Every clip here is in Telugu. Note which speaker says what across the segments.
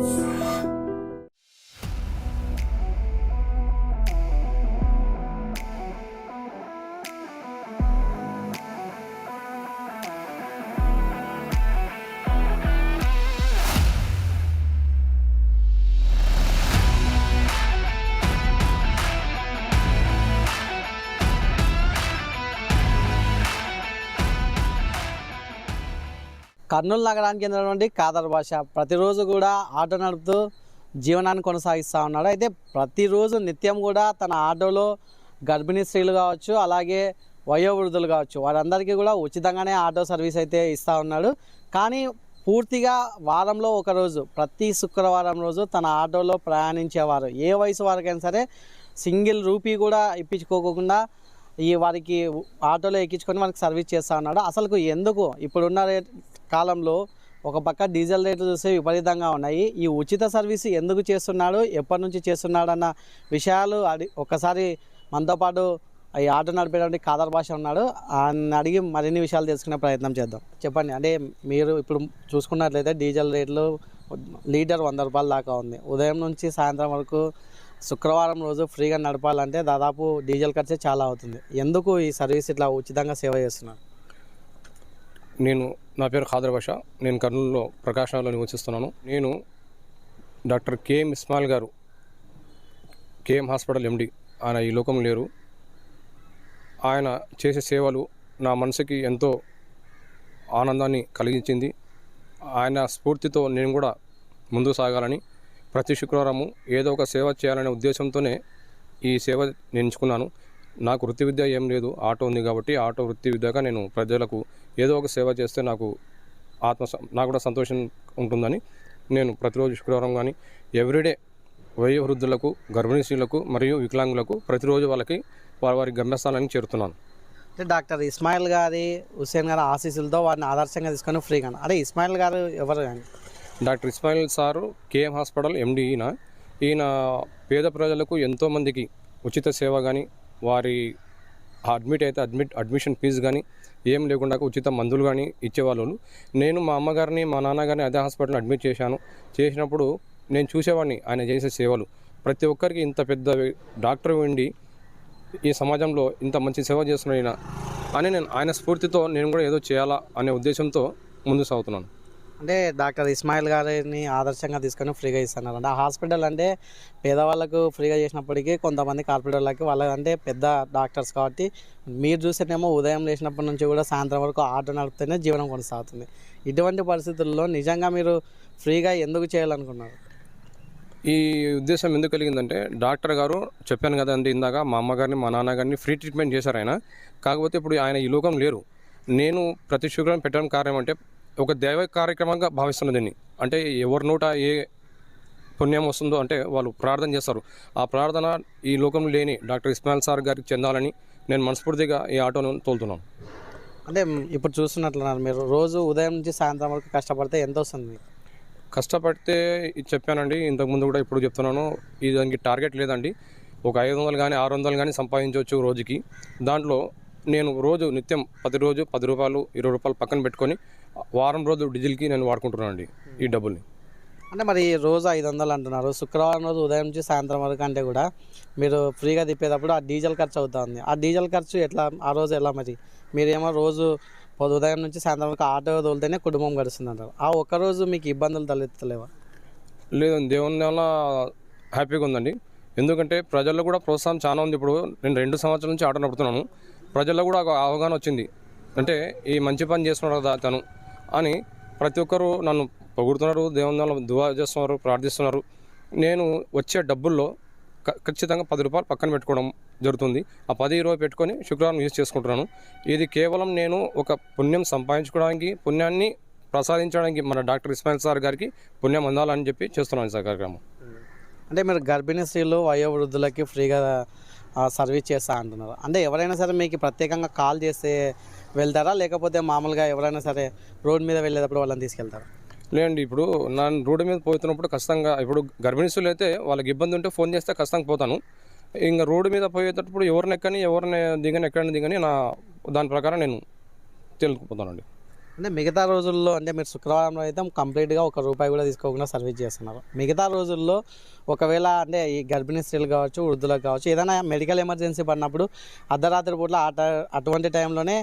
Speaker 1: Sure. కర్నూలు నగరానికి చెందినటువంటి కాదర్ భాష ప్రతిరోజు కూడా ఆటో నడుపుతూ జీవనాన్ని కొనసాగిస్తూ ఉన్నాడు. అయితే ప్రతిరోజు నిత్యం కూడా తన ఆటోలో గర్భిణీ స్త్రీలు కావచ్చు అలాగే వయోవృద్ధులు కావచ్చు వారందరికీ కూడా ఉచితంగానే ఆటో సర్వీస్ అయితే ఇస్తూ ఉన్నాడు. కానీ పూర్తిగా వారంలో ఒకరోజు ప్రతి శుక్రవారం రోజు తన ఆటోలో ప్రయాణించేవారు. ఏ వయసు వారికైనా సరే సింగిల్ రూపీ కూడా ఇప్పించుకోకుండా ఈ వారికి ఆటోలో ఎక్కించుకొని వారికి సర్వీస్ చేస్తూ ఉన్నాడు. అసలు ఎందుకు? ఇప్పుడున్న రేట్ కాలంలో ఒక పక్క డీజిల్ రేట్లు చూస్తే విపరీతంగా ఉన్నాయి. ఈ ఉచిత సర్వీస్ ఎందుకు చేస్తున్నాడు ఎప్పటి నుంచి చేస్తున్నాడు అన్న విషయాలు అడి ఒక్కసారి మనతో పాటు ఈ ఆటో నడిపేటువంటి కాదర్ భాష ఉన్నాడు. ఆయన అడిగి మరిన్ని విషయాలు తెలుసుకునే ప్రయత్నం చేద్దాం. చెప్పండి అంటే మీరు ఇప్పుడు చూసుకున్నట్లయితే డీజిల్ రేట్లు లీటర్ వంద రూపాయల దాకా ఉంది. ఉదయం నుంచి సాయంత్రం వరకు శుక్రవారం రోజు ఫ్రీగా నడపాలంటే దాదాపు డీజిల్ ఖర్చే చాలా అవుతుంది. ఎందుకు ఈ సర్వీస్ ఇట్లా ఉచితంగా సేవ చేస్తున్నారు?
Speaker 2: నేను నా పేరు ఖాదర్ భాష నేను కర్నూలులో ప్రకాశంలో నివసిస్తున్నాను. నేను డాక్టర్ కేఎం ఇస్మాయిల్ గారు కేఎం హాస్పిటల్ ఎండి. ఆయన ఈ లోకం లేరు. ఆయన చేసే సేవలు నా మనసుకి ఎంతో ఆనందాన్ని కలిగించింది. ఆయన స్ఫూర్తితో నేను కూడా ముందుకు సాగాలని ప్రతి శుక్రవారము ఏదో ఒక సేవ చేయాలనే ఉద్దేశంతోనే ఈ సేవ నేను ఎంచుకున్నాను నాకు వృత్తి విద్య ఏం లేదు ఆటో ఉంది కాబట్టి ఆటో వృత్తి విద్యగా నేను ప్రజలకు ఏదో ఒక సేవ చేస్తే నాకు ఆత్మ నాకు కూడా సంతోషం ఉంటుందని నేను ప్రతిరోజు శుక్రవారం కానీ ఎవ్రీడే వయోవృద్ధులకు గర్భిణీ స్త్రీలకు మరియు వికలాంగులకు ప్రతిరోజు వాళ్ళకి వారి వారి గమ్యస్థానానికి చేరుతున్నాను.
Speaker 1: అంటే డాక్టర్ ఇస్మాయిల్ గారి హుస్సేన్ గారి ఆశీస్సులతో వారిని ఆదర్శంగా తీసుకొని ఫ్రీగా అంటే ఇస్మాయిల్ గారు ఎవరు
Speaker 2: doctor Ismail sir KM hospital MD ఈయన. ఈయన పేద ప్రజలకు ఎంతోమందికి ఉచిత సేవ కానీ వారి అడ్మిట్ అయితే అడ్మిట్ అడ్మిషన్ ఫీజు కానీ ఏం లేకుండా ఉచిత మందులు కానీ ఇచ్చేవాళ్ళు నేను మా అమ్మగారిని మా నాన్నగారిని అదే హాస్పిటల్లో అడ్మిట్ చేశాను. చేసినప్పుడు నేను చూసేవాడిని ఆయన చేసే సేవలు. ప్రతి ఒక్కరికి ఇంత పెద్ద డాక్టర్ ఉండి ఈ సమాజంలో ఇంత మంచి సేవ చేస్తున్న అని నేను ఆయన స్ఫూర్తితో నేను కూడా ఏదో చేయాలా అనే ఉద్దేశంతో ముందు సాగుతున్నాను.
Speaker 1: అంటే డాక్టర్ ఇస్మాయిల్ గారిని ఆదర్శంగా తీసుకొని ఫ్రీగా ఇస్తున్నారు. అంటే ఆ హాస్పిటల్ అంటే పేదవాళ్ళకు ఫ్రీగా చేసినప్పటికీ కొంతమంది కార్పొరేటర్లకి వాళ్ళంటే పెద్ద డాక్టర్స్ కాబట్టి మీరు చూస్తేనేమో ఉదయం లేచినప్పటి నుంచి కూడా సాయంత్రం వరకు ఆటో నడిపితేనే జీవనం కొనసాగుతుంది. ఇటువంటి పరిస్థితుల్లో నిజంగా మీరు ఫ్రీగా ఎందుకు చేయాలనుకున్నారు?
Speaker 2: ఈ ఉద్దేశం ఎందుకు కలిగిందంటే డాక్టర్ గారు చెప్పాను కదండి ఇందాక మా అమ్మగారిని మా నాన్నగారిని ఫ్రీ ట్రీట్మెంట్ చేశారు ఆయన. కాకపోతే ఇప్పుడు ఆయన ఈ లోకం లేరు. నేను ప్రతి శుక్రవారం పెట్టడం కారణం అంటే ఒక దైవ కార్యక్రమంగా భావిస్తున్న దీన్ని. అంటే ఎవరి నోట ఏ పుణ్యం వస్తుందో అంటే వాళ్ళు ప్రార్థన చేస్తారు. ఆ ప్రార్థన ఈ లోకం లేని డాక్టర్ ఇస్మాయిల్ సార్ గారికి చెందాలని నేను మనస్ఫూర్తిగా ఈ ఆటోను తోలుతున్నాను.
Speaker 1: అంటే ఇప్పుడు చూస్తున్నట్లున్నారు మీరు. రోజు ఉదయం నుంచి సాయంత్రం వరకు కష్టపడితే ఎంత వస్తుంది?
Speaker 2: కష్టపడితే చెప్పానండి ఇంతకుముందు కూడా ఇప్పుడు చెప్తున్నాను ఇది దానికి టార్గెట్ లేదండి. ఒక ఐదు వందలు కానీ ఆరు వందలు కానీ సంపాదించవచ్చు రోజుకి. దాంట్లో నేను రోజు నిత్యం పది రోజు పది రూపాయలు ఇరవై రూపాయలు పక్కన పెట్టుకొని వారం రోజు డీజిల్కి నేను వాడుకుంటున్నాను అండి ఈ డబ్బుల్ని.
Speaker 1: అంటే మరి రోజు ఐదు వందలు అంటున్నారు. శుక్రవారం రోజు ఉదయం నుంచి సాయంత్రం వరకు అంటే కూడా మీరు ఫ్రీగా తిప్పేటప్పుడు ఆ డీజిల్ ఖర్చు అవుతుంది ఆ డీజిల్ ఖర్చు ఎట్లా ఆ రోజు ఎలా మరి? మీరేమో రోజు ఉదయం నుంచి సాయంత్రం వరకు ఆటో తోలితేనే కుటుంబం గడుస్తుంది అంటారు ఆ ఒక్క రోజు మీకు ఇబ్బందులు తలెత్తలేవా?
Speaker 2: లేదండి దేవుని వల్ల హ్యాపీగా ఉందండి. ఎందుకంటే ప్రజల్లో కూడా ప్రోత్సాహం చాలా ఉంది. ఇప్పుడు నేను రెండు సంవత్సరాల నుంచి ఆటో నడుపుతున్నాను. ప్రజల్లో కూడా ఒక అవగాహన వచ్చింది. అంటే ఈ మంచి పని చేస్తున్నాడు కదా తను అని ప్రతి ఒక్కరు నన్ను పొగుడుతున్నారు. దేవుని దువా చేస్తున్నారు ప్రార్థిస్తున్నారు. నేను వచ్చే డబ్బుల్లో క- ఖచ్చితంగా పది రూపాయలు పక్కన పెట్టుకోవడం జరుగుతుంది. ఆ పది ఇరవై పెట్టుకొని శుక్రవారం యూజ్ చేసుకుంటున్నాను. ఇది కేవలం నేను ఒక పుణ్యం సంపాదించుకోవడానికి పుణ్యాన్ని ప్రసాదించడానికి మన డాక్టర్ ఇస్మాయిల్ సార్ గారికి పుణ్యం అందాలని చెప్పి చేస్తున్నాను సార్ కార్యక్రమం
Speaker 1: అంటే మీరు గర్భిణీ స్త్రీలు వయోవృద్ధులకి ఫ్రీగా సర్వీస్ చేస్తా అంటున్నారు. అంటే ఎవరైనా సరే మీకు ప్రత్యేకంగా కాల్ చేస్తే వెళ్తారా? లేకపోతే మామూలుగా ఎవరైనా సరే రోడ్ మీద వెళ్ళేటప్పుడు వాళ్ళని తీసుకెళ్తారా?
Speaker 2: లేదండి ఇప్పుడు నా రోడ్డు మీద పోతున్నప్పుడు ఖచ్చితంగా ఇప్పుడు గర్భిణీస్తులు అయితే వాళ్ళకి ఇబ్బంది ఉంటే ఫోన్ చేస్తే ఖచ్చితంగా పోతాను. ఇంకా రోడ్డు మీద పోయేటప్పుడు ఎవరిని ఎక్కని ఎవరిని దిగని ఎక్కడిని దిగని నా దాని ప్రకారం నేను తెలుపుకుపోతానండి
Speaker 1: అంటే మిగతా రోజుల్లో అంటే మీరు శుక్రవారంలో అయితే కంప్లీట్గా ఒక రూపాయి కూడా తీసుకోకుండా సర్వీస్ చేస్తున్నారు. మిగతా రోజుల్లో ఒకవేళ అంటే ఈ గర్భిణీ స్త్రీలు కావచ్చు వృద్ధులకు కావచ్చు ఏదైనా మెడికల్ ఎమర్జెన్సీ పడినప్పుడు అర్ధరాత్రి పూట్ల ఆట అటువంటి టైంలోనే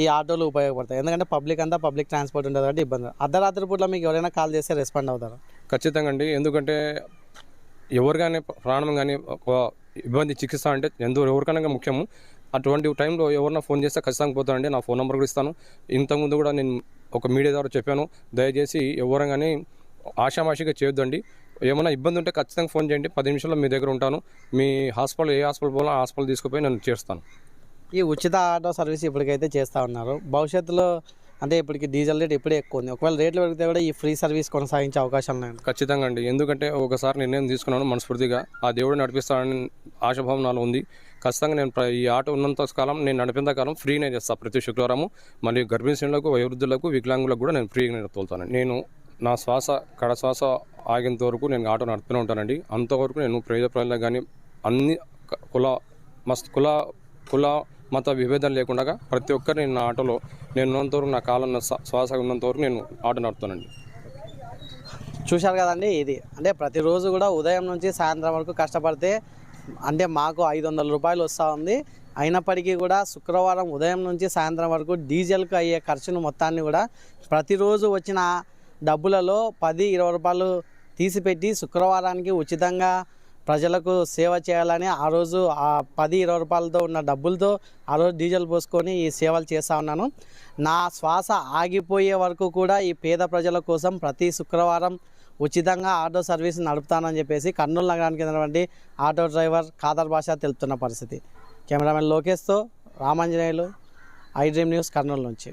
Speaker 1: ఈ ఆటోలు ఉపయోగపడతాయి. ఎందుకంటే పబ్లిక్ అంతా పబ్లిక్ ట్రాన్స్పోర్ట్ ఉంటుంది కాబట్టి ఇబ్బంది. అర్ధరాత్రి పూట మీకు ఎవరైనా కాల్ చేస్తే రెస్పాండ్ అవుతారు.
Speaker 2: ఖచ్చితంగా అండి. ఎందుకంటే ఎవరు కానీ ప్రాణం కానీ ఒక ఇబ్బంది చికిత్స అంటే ఎందు ఎవరికైనా ముఖ్యము. అటువంటి టైంలో ఎవరైనా ఫోన్ చేస్తే ఖచ్చితంగా పోతానండి. నా ఫోన్ నెంబర్ కూడా ఇస్తాను. ఇంతకుముందు కూడా నేను ఒక మీడియా ద్వారా చెప్పాను. దయచేసి ఎవరైనా కానీ ఆషామాషిగా చేయొద్దండి. ఏమైనా ఇబ్బంది ఉంటే ఖచ్చితంగా ఫోన్ చేయండి. పది నిమిషాల్లో మీ దగ్గర ఉంటాను. మీ హాస్పిటల్ ఏ హాస్పిటల్ పోవాలో ఆ హాస్పిటల్ తీసుకుపోయి నేను చేస్తాను
Speaker 1: ఈ ఉచిత ఆటో సర్వీస్ ఇప్పటికైతే చేస్తూ ఉన్నారు. భవిష్యత్తులో అంటే ఇప్పటికి డీజిల్ రేట్ ఇప్పుడే ఎక్కువ ఉంది. ఒకవేళ రేట్లు పెరిగితే కూడా ఈ ఫ్రీ సర్వీస్ కొనసాగించే అవకాశం ఉన్నాయి.
Speaker 2: ఖచ్చితంగా అండి. ఎందుకంటే ఒకసారి నిర్ణయం తీసుకున్నాను మనస్ఫూర్తిగా. ఆ దేవుడు నడిపిస్తానని ఆశాభావం నాలో ఉంది. ఖచ్చితంగా నేను ప్ర- ఈ ఆటో ఉన్నంత కాలం నేను నడిపినంత కాలం ఫ్రీనే చేస్తాను ప్రతి శుక్రవారము. మరియు గర్భిణీలకు వయోవృద్ధులకు వికలాంగులకు కూడా నేను ఫ్రీగా తోలుతాను. నేను నా శ్వాస కడ శ్వాస ఆగేంత వరకు నేను ఆటో నడుపుతూనే ఉంటానండి. అంతవరకు నేను ప్రజల ప్రజలకు కానీ అన్ని కుల మస్త్ కుల కుల మత విభేదం లేకుండా ప్రతి ఒక్కరు నేను నా ఆటోలో నేను ఉన్నంతవరకు నా కాలం శ్వాస ఉన్నంతవరకు నేను ఆట నడుపుతానండి.
Speaker 1: చూశారు కదండి ఇది. అంటే ప్రతిరోజు కూడా ఉదయం నుంచి సాయంత్రం వరకు కష్టపడితే అంటే మాకు ఐదు వందల రూపాయలు వస్తూ ఉంది. అయినప్పటికీ కూడా శుక్రవారం ఉదయం నుంచి సాయంత్రం వరకు డీజిల్కి అయ్యే ఖర్చును మొత్తాన్ని కూడా ప్రతిరోజు వచ్చిన డబ్బులలో పది ఇరవై రూపాయలు తీసిపెట్టి శుక్రవారానికి ఉచితంగా ప్రజలకు సేవ చేయాలని ఆ రోజు ఆ పది ఇరవై రూపాయలతో ఉన్న డబ్బులతో ఆ రోజు డీజిల్ పోసుకొని ఈ సేవలు చేస్తూ ఉన్నాను. నా శ్వాస ఆగిపోయే వరకు కూడా ఈ పేద ప్రజల కోసం ప్రతి శుక్రవారం ఉచితంగా ఆటో సర్వీస్ నడుపుతానని చెప్పేసి కర్నూలు నగరానికి చెందినటువంటి ఆటో డ్రైవర్ ఖాదర్ భాష తెలుపుతున్న పరిస్థితి. Cameraman లోకేష్తో Ramanjaneyulu I dream news Kurnool నుంచి.